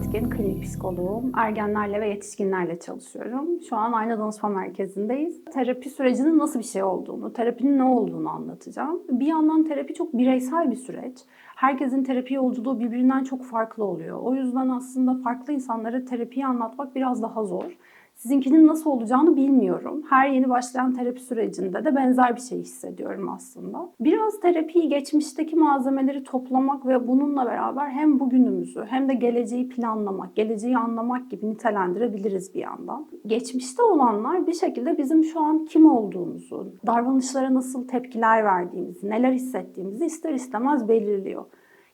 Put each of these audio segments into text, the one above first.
Yetkin, klinik psikoloğum. Ergenlerle ve yetişkinlerle çalışıyorum. Şu an Ayna Danışma Merkezi'ndeyiz. Terapi sürecinin nasıl bir şey olduğunu, terapinin ne olduğunu anlatacağım. Bir yandan terapi çok bireysel bir süreç. Herkesin terapi yolculuğu birbirinden çok farklı oluyor. O yüzden aslında farklı insanlara terapiyi anlatmak biraz daha zor. Sizinkinin nasıl olacağını bilmiyorum. Her yeni başlayan terapi sürecinde de benzer bir şey hissediyorum aslında. Biraz terapiyi geçmişteki malzemeleri toplamak ve bununla beraber hem bugünümüzü hem de geleceği planlamak, geleceği anlamak gibi nitelendirebiliriz bir yandan. Geçmişte olanlar bir şekilde bizim şu an kim olduğumuzu, davranışlara nasıl tepkiler verdiğimizi, neler hissettiğimizi ister istemez belirliyor.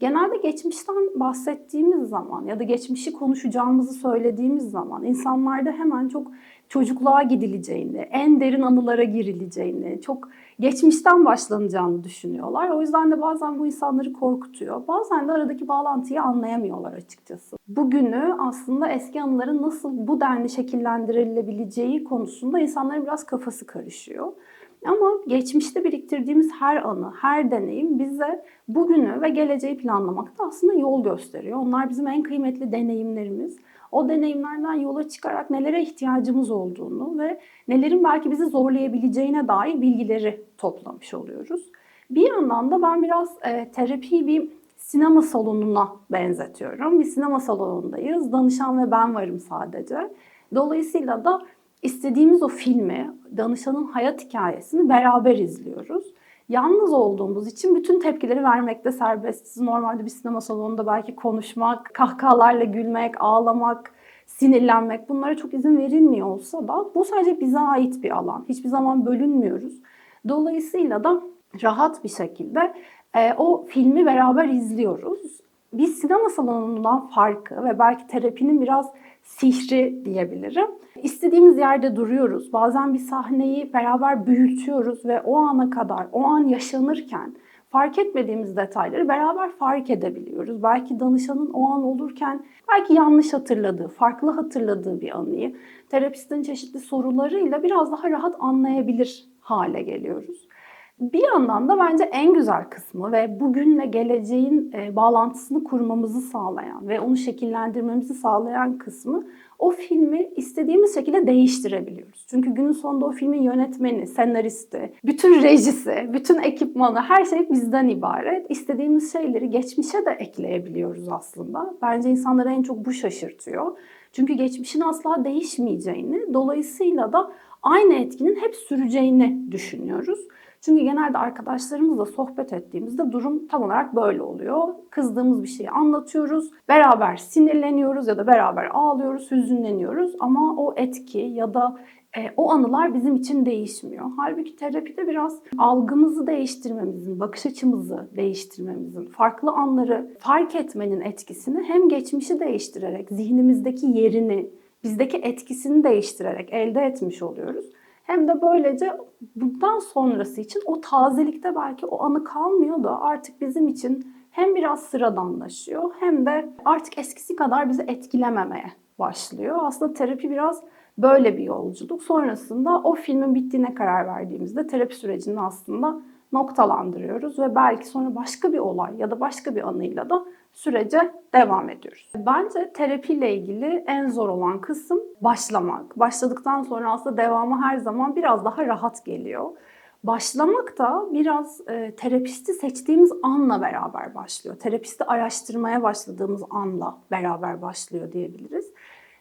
Genelde geçmişten bahsettiğimiz zaman ya da geçmişi konuşacağımızı söylediğimiz zaman insanlarda hemen çok çocukluğa gidileceğini, en derin anılara girileceğini, çok geçmişten başlanacağını düşünüyorlar. O yüzden de bazen bu insanları korkutuyor. Bazen de aradaki bağlantıyı anlayamıyorlar açıkçası. Bugünü aslında eski anıların nasıl bu denli şekillendirilebileceği konusunda insanların biraz kafası karışıyor. Ama geçmişte biriktirdiğimiz her anı, her deneyim bize bugünü ve geleceği planlamakta aslında yol gösteriyor. Onlar bizim en kıymetli deneyimlerimiz. O deneyimlerden yola çıkarak nelere ihtiyacımız olduğunu ve nelerin belki bizi zorlayabileceğine dair bilgileri toplamış oluyoruz. Bir yandan da ben biraz e, terapiyi bir sinema salonuna benzetiyorum. Bir sinema salonundayız. Danışan ve ben varım sadece. Dolayısıyla da istediğimiz o filmi, danışanın hayat hikayesini beraber izliyoruz. Yalnız olduğumuz için bütün tepkileri vermekte serbestiz. Normalde bir sinema salonunda belki konuşmak, kahkahalarla gülmek, ağlamak, sinirlenmek bunlara çok izin verilmiyor olsa da bu sadece bize ait bir alan. Hiçbir zaman bölünmüyoruz. Dolayısıyla da rahat bir şekilde e, o filmi beraber izliyoruz. Biz sinema salonundan farkı ve belki terapinin biraz sihri diyebilirim. İstediğimiz yerde duruyoruz. Bazen bir sahneyi beraber büyütüyoruz ve o ana kadar, o an yaşanırken fark etmediğimiz detayları beraber fark edebiliyoruz. Belki danışanın o an olurken belki yanlış hatırladığı, farklı hatırladığı bir anıyı terapistin çeşitli sorularıyla biraz daha rahat anlayabilir hale geliyoruz. Bir yandan da bence en güzel kısmı ve bugünle geleceğin e, bağlantısını kurmamızı sağlayan ve onu şekillendirmemizi sağlayan kısmı o filmi istediğimiz şekilde değiştirebiliyoruz. Çünkü günün sonunda o filmin yönetmeni, senaristi, bütün rejisi, bütün ekipmanı her şey bizden ibaret. İstediğimiz şeyleri geçmişe de ekleyebiliyoruz aslında. Bence insanları en çok bu şaşırtıyor. Çünkü geçmişin asla değişmeyeceğini, dolayısıyla da aynı etkinin hep süreceğini düşünüyoruz. Çünkü genelde arkadaşlarımızla sohbet ettiğimizde durum tam olarak böyle oluyor. Kızdığımız bir şeyi anlatıyoruz, beraber sinirleniyoruz ya da beraber ağlıyoruz, hüzünleniyoruz ama o etki ya da e, o anılar bizim için değişmiyor. Halbuki terapide biraz algımızı değiştirmemizin, bakış açımızı değiştirmemizin, farklı anları fark etmenin etkisini hem geçmişi değiştirerek, zihnimizdeki yerini, bizdeki etkisini değiştirerek elde etmiş oluyoruz. Hem de böylece bundan sonrası için o tazelikte belki o anı kalmıyor da artık bizim için hem biraz sıradanlaşıyor hem de artık eskisi kadar bizi etkilememeye başlıyor. Aslında terapi biraz böyle bir yolculuk. Sonrasında o filmin bittiğine karar verdiğimizde terapi sürecini aslında noktalandırıyoruz ve belki sonra başka bir olay ya da başka bir anıyla da sürece devam ediyoruz. Bence terapiyle ilgili en zor olan kısım başlamak. Başladıktan sonra aslında devamı her zaman biraz daha rahat geliyor. Başlamak da biraz e, terapisti seçtiğimiz anla beraber başlıyor. Terapisti araştırmaya başladığımız anla beraber başlıyor diyebiliriz.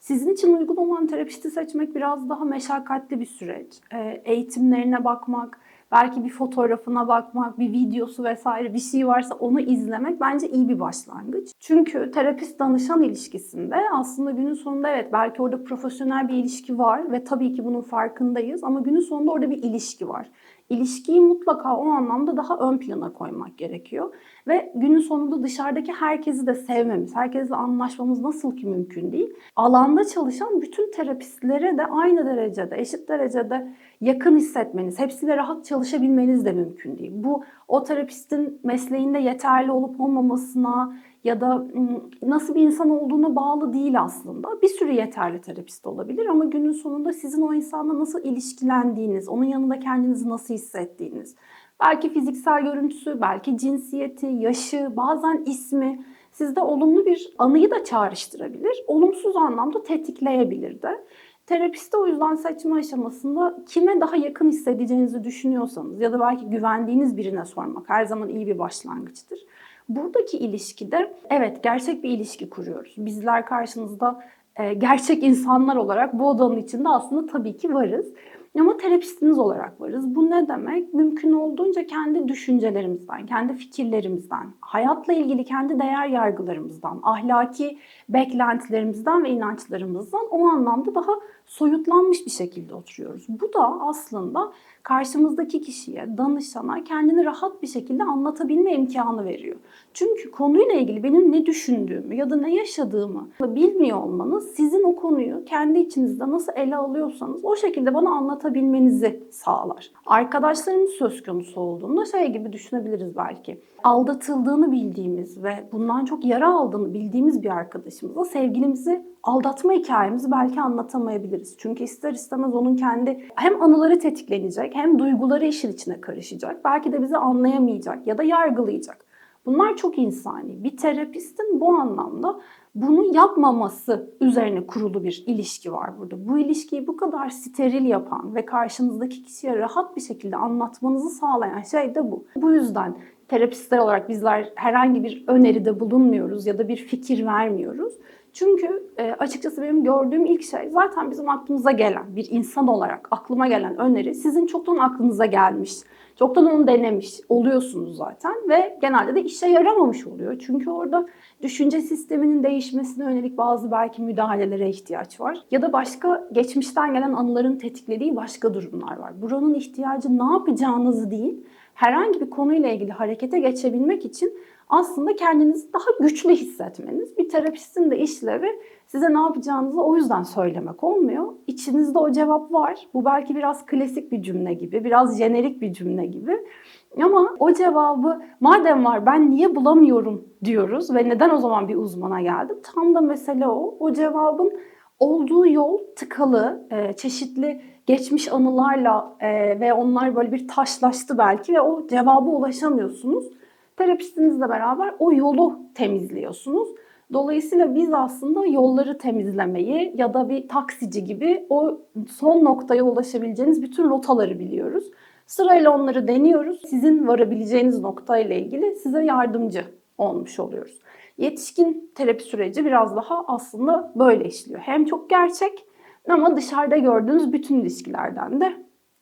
Sizin için uygun olan terapisti seçmek biraz daha meşakkatli bir süreç. E, eğitimlerine bakmak, belki bir fotoğrafına bakmak, bir videosu vesaire bir şey varsa onu izlemek bence iyi bir başlangıç. Çünkü terapist danışan ilişkisinde aslında günün sonunda evet belki orada profesyonel bir ilişki var ve tabii ki bunun farkındayız ama günün sonunda orada bir ilişki var. İlişkiyi mutlaka o anlamda daha ön plana koymak gerekiyor. Ve günün sonunda dışarıdaki herkesi de sevmemiz, herkesle anlaşmamız nasıl ki mümkün değil. Alanda çalışan bütün terapistlere de aynı derecede, eşit derecede yakın hissetmeniz, hepsiyle rahat çalışabilmeniz de mümkün değil. Bu o terapistin mesleğinde yeterli olup olmamasına ya da nasıl bir insan olduğuna bağlı değil aslında. Bir sürü yeterli terapist olabilir ama günün sonunda sizin o insanla nasıl ilişkilendiğiniz, onun yanında kendinizi nasıl hissettiğiniz, belki fiziksel görüntüsü, belki cinsiyeti, yaşı, bazen ismi sizde olumlu bir anıyı da çağrıştırabilir, olumsuz anlamda tetikleyebilir de. Terapiste o yüzden seçme aşamasında kime daha yakın hissedeceğinizi düşünüyorsanız ya da belki güvendiğiniz birine sormak her zaman iyi bir başlangıçtır. Buradaki ilişkide evet gerçek bir ilişki kuruyoruz. Bizler karşınızda gerçek insanlar olarak bu odanın içinde aslında tabii ki varız. Ama terapistiniz olarak varız. Bu ne demek? Mümkün olduğunca kendi düşüncelerimizden, kendi fikirlerimizden, hayatla ilgili kendi değer yargılarımızdan, ahlaki beklentilerimizden ve inançlarımızdan o anlamda daha soyutlanmış bir şekilde oturuyoruz. Bu da aslında karşımızdaki kişiye, danışana kendini rahat bir şekilde anlatabilme imkanı veriyor. Çünkü konuyla ilgili benim ne düşündüğümü ya da ne yaşadığımı bilmiyor olmanız sizin o konuyu kendi içinizde nasıl ele alıyorsanız o şekilde bana anlatabilmenizi sağlar. Arkadaşlarımız söz konusu olduğunda şey gibi düşünebiliriz belki. Aldatıldığını bildiğimiz ve bundan çok yara aldığını bildiğimiz bir arkadaşımıza sevgilimizi aldatma hikayemizi belki anlatamayabiliriz. Çünkü ister istemez onun kendi hem anıları tetiklenecek hem duyguları işin içine karışacak. Belki de bizi anlayamayacak ya da yargılayacak. Bunlar çok insani. Bir terapistin bu anlamda bunu yapmaması üzerine kurulu bir ilişki var burada. Bu ilişkiyi bu kadar steril yapan ve karşınızdaki kişiye rahat bir şekilde anlatmanızı sağlayan şey de bu. Bu yüzden terapistler olarak bizler herhangi bir öneride bulunmuyoruz ya da bir fikir vermiyoruz. Çünkü e, açıkçası benim gördüğüm ilk şey zaten bizim aklımıza gelen bir insan olarak aklıma gelen öneri sizin çoktan aklınıza gelmiş. Çoktan onu denemiş oluyorsunuz zaten ve genelde de işe yaramamış oluyor. Çünkü orada düşünce sisteminin değişmesine yönelik bazı belki müdahalelere ihtiyaç var. Ya da başka geçmişten gelen anıların tetiklediği başka durumlar var. Buranın ihtiyacı ne yapacağınız değil, herhangi bir konuyla ilgili harekete geçebilmek için aslında kendinizi daha güçlü hissetmeniz. Bir terapistin de işlevi size ne yapacağınızı o yüzden söylemek olmuyor. İçinizde o cevap var. Bu belki biraz klasik bir cümle gibi, biraz jenerik bir cümle gibi. Ama o cevabı madem var ben niye bulamıyorum diyoruz ve neden o zaman bir uzmana geldim? Tam da mesele o. O cevabın olduğu yol tıkalı, e, çeşitli geçmiş anılarla e, ve onlar böyle bir taşlaştı belki ve o cevaba ulaşamıyorsunuz. Terapistinizle beraber o yolu temizliyorsunuz. Dolayısıyla biz aslında yolları temizlemeyi ya da bir taksici gibi o son noktaya ulaşabileceğiniz bütün rotaları biliyoruz. Sırayla onları deniyoruz. Sizin varabileceğiniz noktayla ilgili size yardımcı olmuş oluyoruz. Yetişkin terapi süreci biraz daha aslında böyle işliyor. Hem çok gerçek ama dışarıda gördüğünüz bütün ilişkilerden de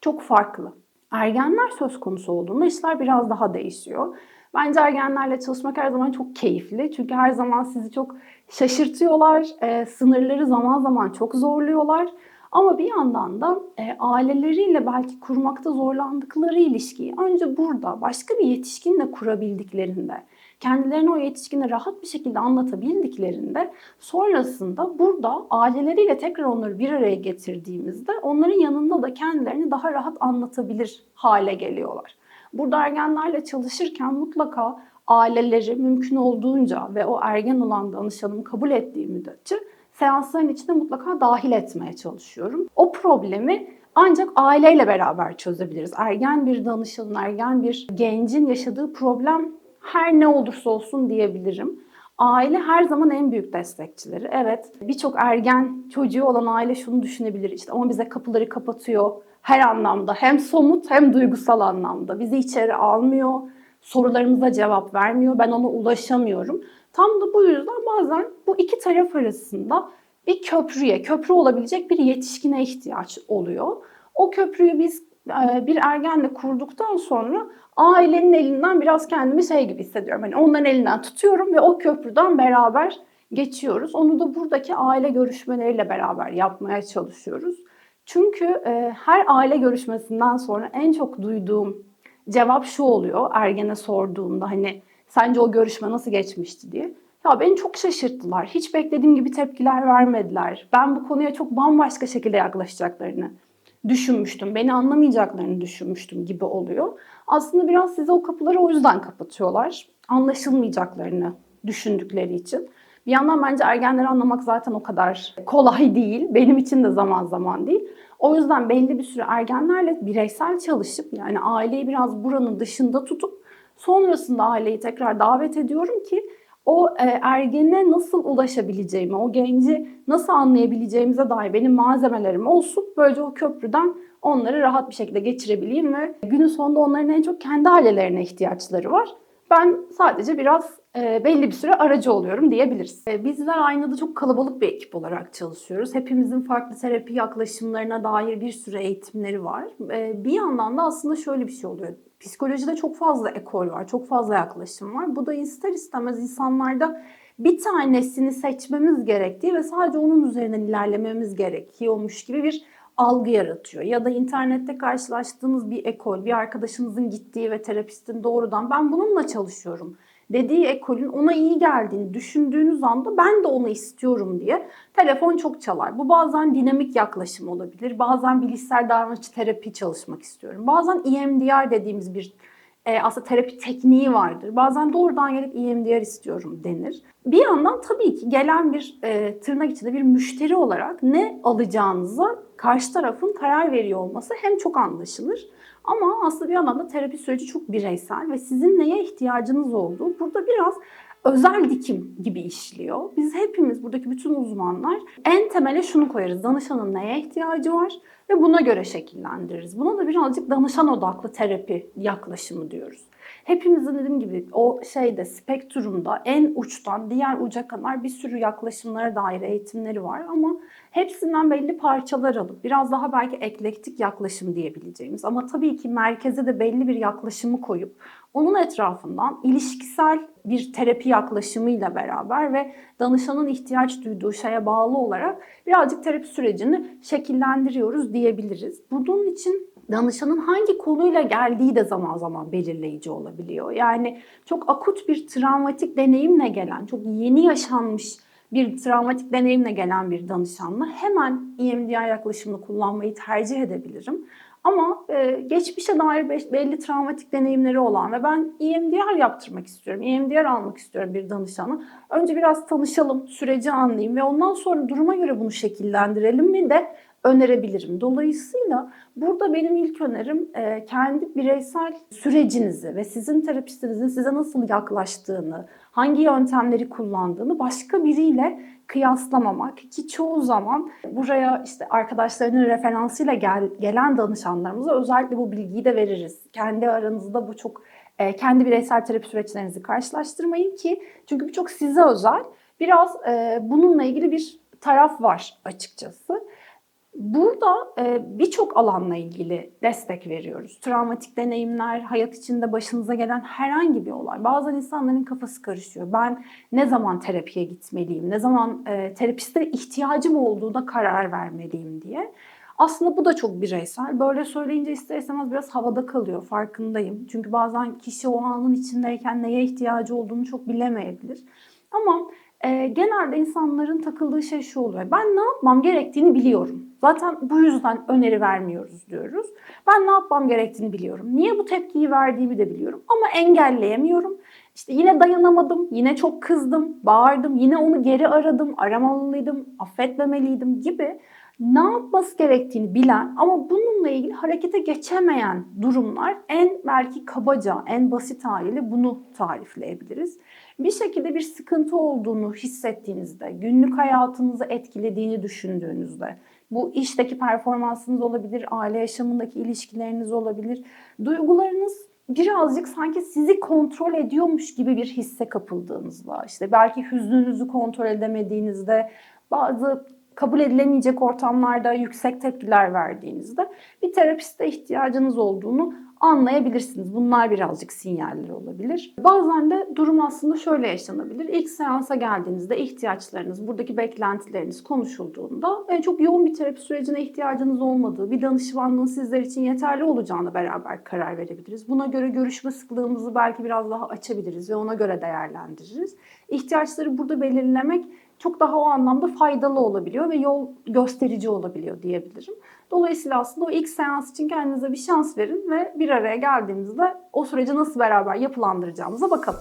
çok farklı. Ergenler söz konusu olduğunda işler biraz daha değişiyor. Bence ergenlerle çalışmak her zaman çok keyifli. Çünkü her zaman sizi çok şaşırtıyorlar. E, sınırları zaman zaman çok zorluyorlar. Ama bir yandan da e, aileleriyle belki kurmakta zorlandıkları ilişkiyi önce burada başka bir yetişkinle kurabildiklerinde, kendilerini o yetişkine rahat bir şekilde anlatabildiklerinde sonrasında burada aileleriyle tekrar onları bir araya getirdiğimizde onların yanında da kendilerini daha rahat anlatabilir hale geliyorlar. Burada ergenlerle çalışırken mutlaka aileleri mümkün olduğunca ve o ergen olan danışanımı kabul ettiği müddetçe seansların içinde mutlaka dahil etmeye çalışıyorum. O problemi ancak aileyle beraber çözebiliriz. Ergen bir danışanın, ergen bir gencin yaşadığı problem her ne olursa olsun diyebilirim. Aile her zaman en büyük destekçileri. Evet birçok ergen çocuğu olan aile şunu düşünebilir işte ama bize kapıları kapatıyor her anlamda hem somut hem duygusal anlamda. Bizi içeri almıyor, sorularımıza cevap vermiyor, ben ona ulaşamıyorum. Tam da bu yüzden bazen bu iki taraf arasında bir köprüye, köprü olabilecek bir yetişkine ihtiyaç oluyor. O köprüyü biz e, bir ergenle kurduktan sonra ailenin elinden biraz kendimi şey gibi hissediyorum. Hani onların elinden tutuyorum ve o köprüden beraber geçiyoruz. Onu da buradaki aile görüşmeleriyle beraber yapmaya çalışıyoruz. Çünkü e, her aile görüşmesinden sonra en çok duyduğum cevap şu oluyor ergene sorduğumda hani sence o görüşme nasıl geçmişti diye. Ya beni çok şaşırttılar. Hiç beklediğim gibi tepkiler vermediler. Ben bu konuya çok bambaşka şekilde yaklaşacaklarını düşünmüştüm. Beni anlamayacaklarını düşünmüştüm gibi oluyor. Aslında biraz size o kapıları o yüzden kapatıyorlar. Anlaşılmayacaklarını düşündükleri için. Bir yandan bence ergenleri anlamak zaten o kadar kolay değil. Benim için de zaman zaman değil. O yüzden belli bir süre ergenlerle bireysel çalışıp yani aileyi biraz buranın dışında tutup sonrasında aileyi tekrar davet ediyorum ki o e, ergene nasıl ulaşabileceğimi, o genci nasıl anlayabileceğimize dair benim malzemelerim olsun. Böylece o köprüden onları rahat bir şekilde geçirebileyim ve günün sonunda onların en çok kendi ailelerine ihtiyaçları var. Ben sadece biraz e, belli bir süre aracı oluyorum diyebiliriz. E, bizler aynada çok kalabalık bir ekip olarak çalışıyoruz. Hepimizin farklı terapi yaklaşımlarına dair bir sürü eğitimleri var. E, bir yandan da aslında şöyle bir şey oluyor. Psikolojide çok fazla ekol var, çok fazla yaklaşım var. Bu da ister istemez insanlarda bir tanesini seçmemiz gerektiği ve sadece onun üzerinden ilerlememiz gerekiyormuş gibi bir algı yaratıyor. Ya da internette karşılaştığınız bir ekol, bir arkadaşınızın gittiği ve terapistin doğrudan ben bununla çalışıyorum dediği ekolün ona iyi geldiğini düşündüğünüz anda ben de onu istiyorum diye telefon çok çalar. Bu bazen dinamik yaklaşım olabilir. Bazen bilişsel davranış terapi çalışmak istiyorum. Bazen EMDR dediğimiz bir e, aslında terapi tekniği vardır. Bazen doğrudan gelip EMDR istiyorum denir. Bir yandan tabii ki gelen bir e, tırnak içinde bir müşteri olarak ne alacağınıza karşı tarafın karar veriyor olması hem çok anlaşılır ama aslında bir yandan da terapi süreci çok bireysel ve sizin neye ihtiyacınız olduğu burada biraz özel dikim gibi işliyor. Biz hepimiz buradaki bütün uzmanlar en temele şunu koyarız. Danışanın neye ihtiyacı var ve buna göre şekillendiririz. Buna da birazcık danışan odaklı terapi yaklaşımı diyoruz. Hepimizin dediğim gibi o şeyde spektrumda en uçtan diğer uca kadar bir sürü yaklaşımlara dair eğitimleri var ama hepsinden belli parçalar alıp biraz daha belki eklektik yaklaşım diyebileceğimiz ama tabii ki merkeze de belli bir yaklaşımı koyup onun etrafından ilişkisel bir terapi yaklaşımıyla beraber ve danışanın ihtiyaç duyduğu şeye bağlı olarak birazcık terapi sürecini şekillendiriyoruz diyebiliriz. Bunun için danışanın hangi konuyla geldiği de zaman zaman belirleyici olabiliyor. Yani çok akut bir travmatik deneyimle gelen, çok yeni yaşanmış bir travmatik deneyimle gelen bir danışanla hemen EMDR yaklaşımını kullanmayı tercih edebilirim. Ama e, geçmişe dair belli travmatik deneyimleri olan ve ben EMDR yaptırmak istiyorum, EMDR almak istiyorum bir danışanı. Önce biraz tanışalım, süreci anlayayım ve ondan sonra duruma göre bunu şekillendirelim mi de önerebilirim. Dolayısıyla burada benim ilk önerim e, kendi bireysel sürecinizi ve sizin terapistinizin size nasıl yaklaştığını, hangi yöntemleri kullandığını başka biriyle kıyaslamamak ki çoğu zaman buraya işte arkadaşlarının referansıyla gel, gelen danışanlarımıza özellikle bu bilgiyi de veririz. Kendi aranızda bu çok e, kendi bireysel terapi süreçlerinizi karşılaştırmayın ki çünkü bu çok size özel. Biraz e, bununla ilgili bir taraf var açıkçası. Burada e, birçok alanla ilgili destek veriyoruz. Travmatik deneyimler, hayat içinde başınıza gelen herhangi bir olay. Bazen insanların kafası karışıyor. Ben ne zaman terapiye gitmeliyim, ne zaman e, terapiste ihtiyacım olduğuna karar vermeliyim diye. Aslında bu da çok bireysel. Böyle söyleyince ister istemez biraz havada kalıyor, farkındayım. Çünkü bazen kişi o anın içindeyken neye ihtiyacı olduğunu çok bilemeyebilir. Ama e, genelde insanların takıldığı şey şu oluyor. Ben ne yapmam gerektiğini biliyorum. Zaten bu yüzden öneri vermiyoruz diyoruz. Ben ne yapmam gerektiğini biliyorum. Niye bu tepkiyi verdiğimi de biliyorum ama engelleyemiyorum. İşte yine dayanamadım, yine çok kızdım, bağırdım, yine onu geri aradım, aramalıydım, affetmemeliydim gibi ne yapması gerektiğini bilen ama bununla ilgili harekete geçemeyen durumlar en belki kabaca, en basit haliyle bunu tarifleyebiliriz. Bir şekilde bir sıkıntı olduğunu hissettiğinizde, günlük hayatınızı etkilediğini düşündüğünüzde, bu işteki performansınız olabilir, aile yaşamındaki ilişkileriniz olabilir. Duygularınız birazcık sanki sizi kontrol ediyormuş gibi bir hisse kapıldığınızda, işte belki hüznünüzü kontrol edemediğinizde, bazı kabul edilemeyecek ortamlarda yüksek tepkiler verdiğinizde bir terapiste ihtiyacınız olduğunu anlayabilirsiniz. Bunlar birazcık sinyaller olabilir. Bazen de durum aslında şöyle yaşanabilir. İlk seansa geldiğinizde ihtiyaçlarınız, buradaki beklentileriniz konuşulduğunda en çok yoğun bir terapi sürecine ihtiyacınız olmadığı, bir danışmanlığın sizler için yeterli olacağını beraber karar verebiliriz. Buna göre görüşme sıklığımızı belki biraz daha açabiliriz ve ona göre değerlendiririz. İhtiyaçları burada belirlemek çok daha o anlamda faydalı olabiliyor ve yol gösterici olabiliyor diyebilirim. Dolayısıyla aslında o ilk seans için kendinize bir şans verin ve bir araya geldiğimizde o süreci nasıl beraber yapılandıracağımıza bakalım.